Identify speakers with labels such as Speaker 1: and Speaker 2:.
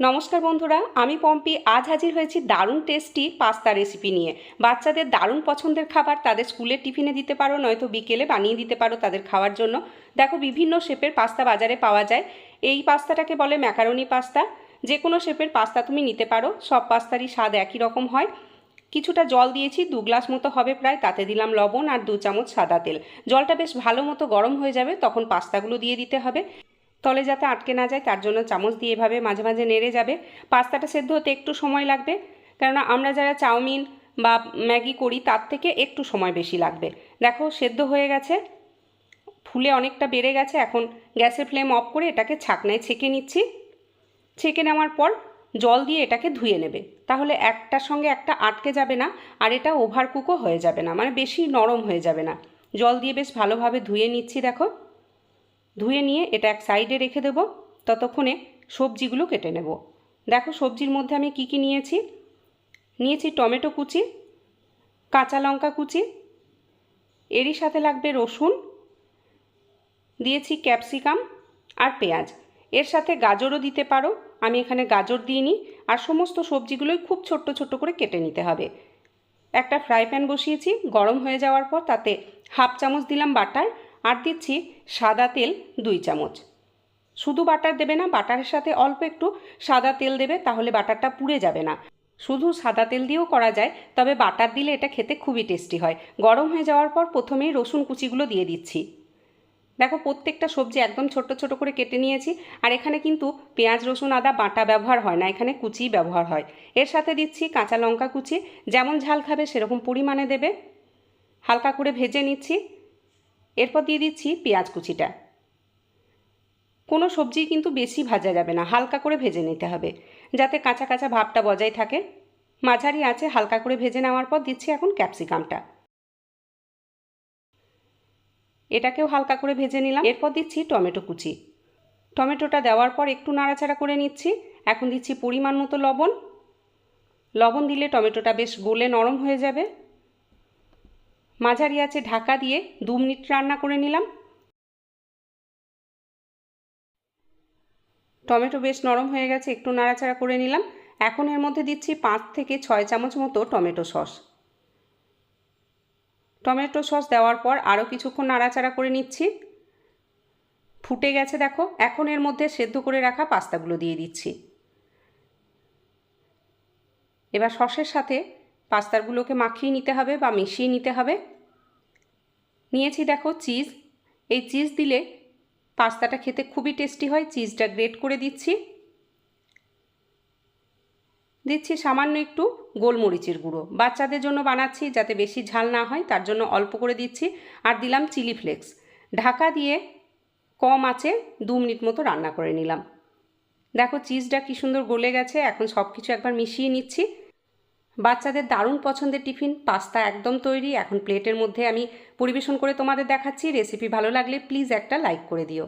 Speaker 1: নমস্কার বন্ধুরা, আমি পম্পি। আজ হাজির হয়েছি দারুণ টেস্টি পাস্তা রেসিপি নিয়ে। বাচ্চাদের দারুণ পছন্দের খাবার তাদের স্কুলের টিফিনে দিতে পারো, নয়তো বিকেলে বানিয়ে দিতে পারো তাদের খাওয়ার জন্য। দেখো, বিভিন্ন শেপের পাস্তা বাজারে পাওয়া যায়। এই পাস্তাটাকে বলে ম্যাকারনি পাস্তা যে কোনো শেপের পাস্তা তুমি নিতে পারো, সব পাস্তারই স্বাদ একই রকম হয়। কিছুটা জল দিয়েছি, দু গ্লাস মতো হবে প্রায়, তাতে দিলাম লবণ আর দু চামচ সাদা তেল। জলটা বেশ ভালো মতো গরম হয়ে যাবে, তখন পাস্তাগুলো দিয়ে দিতে হবে। তলে যাতে আটকে না যায়, তার জন্য চামচ দিয়ে এভাবে মাঝে মাঝে নেড়ে যাবে। পাস্তাটা সেদ্ধ হতে একটু সময় লাগবে, কেননা আমরা যারা চাউমিন বা ম্যাগি করি, তার থেকে একটু সময় বেশি লাগবে। দেখো, সেদ্ধ হয়ে গেছে, ফুলে অনেকটা বেড়ে গেছে, এখন গ্যাসের ফ্লেম অফ করে এটাকে ছাকনায় ছেঁকে নিচ্ছি। ছেঁকে নেওয়ার পর জল দিয়ে এটাকে ধুয়ে নেবে। তাহলে একটার সঙ্গে একটা আটকে যাবে না, আর এটা ওভার কুকও হয়ে যাবে না মানে বেশি নরম হয়ে যাবে না। জল দিয়ে বেশ ভালোভাবে ধুয়ে নিচ্ছি, দেখো। ধুয়ে নিয়ে এটা এক সাইডে রেখে দেবো। ততক্ষণে সবজিগুলো কেটে নেব। দেখো সবজির মধ্যে আমি কি কি নিয়েছি? নিয়েছি টমেটো কুচি, কাঁচা লঙ্কা কুচি, এরই সাথে লাগবে রসুন, দিয়েছি ক্যাপসিকাম আর পেঁয়াজ। এর সাথে গাজরও দিতে পারো, আমি এখানে গাজর দিইনি। আর সমস্ত সবজিগুলোই খুব ছোট্ট ছোট্ট করে কেটে নিতে হবে। একটা ফ্রাই প্যান বসিয়েছি, গরম হয়ে যাওয়ার পর তাতে হাফ চামচ দিলাম বাটার আর দিচ্ছি সাদা তেল দুই চামচ। শুধু বাটার দেবে না, বাটারের সাথে অল্প একটু সাদা তেল দেবে, তাহলে বাটারটা পুড়ে যাবে না। শুধু সাদা তেল দিয়েও করা যায়, তবে বাটার দিলে এটা খেতে খুবই টেস্টি হয়। গরম হয়ে যাওয়ার পর প্রথমেই রসুন কুচিগুলো দিয়ে দিচ্ছি। দেখো, প্রত্যেকটা সবজি একদম ছোট ছোট করে কেটে নিয়েছি, আর এখানে কিন্তু পেঁয়াজ, রসুন, আদা, বাটা ব্যবহার হয় না, এখানে কুচি ব্যবহার হয়। এর সাথে দিচ্ছি কাঁচা লঙ্কা কুচি, যেমন ঝাল খাবে সেরকম পরিমাণে দেবে। হালকা করে ভেজে নিচ্ছি। এরপর দিয়ে দিচ্ছি পেঁয়াজ কুচিটা। কোনো সবজি কিন্তু বেশি ভাজা যাবে না, হালকা করে ভেজে নিতে হবে। যাতে কাঁচা কাঁচা ভাবটা বজায় থাকে। মাঝারি আছে, হালকা করে ভেজে নেওয়ার পর দিচ্ছি এখন ক্যাপসিকামটা। এটাকেও হালকা করে ভেজে নিলাম। এরপর দিচ্ছি টমেটো কুচি। টমেটোটা দেওয়ার পর একটু নাড়াচাড়া করে নিচ্ছি। এখন দিচ্ছি পরিমাণ মতো লবণ। লবণ দিলে টমেটোটা বেশ গোলে নরম হয়ে যাবে। মাঝারি আছে ঢাকা দিয়ে দু মিনিট রান্না করে নিলাম। টমেটো বেশ নরম হয়ে গেছে, একটু নাড়াচাড়া করে নিলাম। এখন এর মধ্যে দিচ্ছি পাঁচ থেকে ছয় চামচ মতো টমেটো সস। টমেটো সস দেওয়ার পর আরও কিছুক্ষণ নাড়াচাড়া করে নিচ্ছি। ফুটে গেছে দেখো, এখন এর মধ্যে সেদ্ধ করে রাখা পাস্তাগুলো দিয়ে দিচ্ছি। এবার সসের সাথে পাস্তাগুলোকে মাখিয়ে নিতে হবে বা মিশিয়ে নিতে হবে। নিয়েছি দেখো চিজ। এই চিজ দিলে পাস্তাটা খেতে খুবই টেস্টি হয়। চিজটা গ্রেট করে দিচ্ছি। দিচ্ছি সামান্য একটু গোলমরিচের গুঁড়ো। বাচ্চাদের জন্য বানাচ্ছি যাতে বেশি ঝাল না হয়, তার জন্য অল্প করে দিচ্ছি। আর দিলাম চিলি ফ্লেক্স। ঢাকা দিয়ে কম আছে, দু মিনিট মতো রান্না করে নিলাম। দেখো চিজটা কী সুন্দর গলে গেছে। এখন সব কিছু একবার মিশিয়ে নিচ্ছি। বাচ্চাদের দারুণ পছন্দের টিফিন, পাস্তা একদম তৈরি। এখন প্লেটের মধ্যে আমি পরিবেশন করে তোমাদের দেখাচ্ছি। রেসিপি ভালো লাগলে প্লিজ একটা লাইক করে দিও।